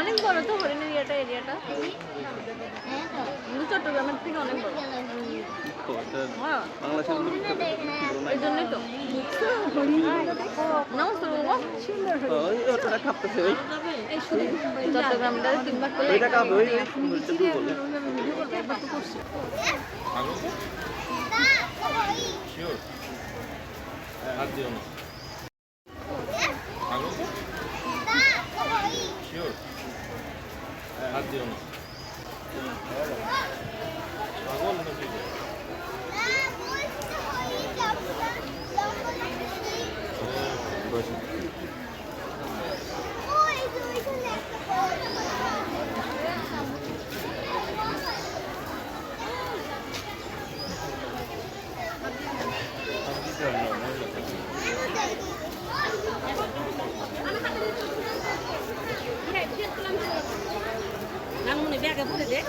অনেক বড় তো হরিণের এরিয়াটা এরিয়াটা চট্টগ্রামের থেকে অনেক বড় হ্যাঁ। এই চট্টগ্রামটা তিন করলে দিও না। হাত দিও না। পাগল নাকি হাত ব্যাগে ভরে দে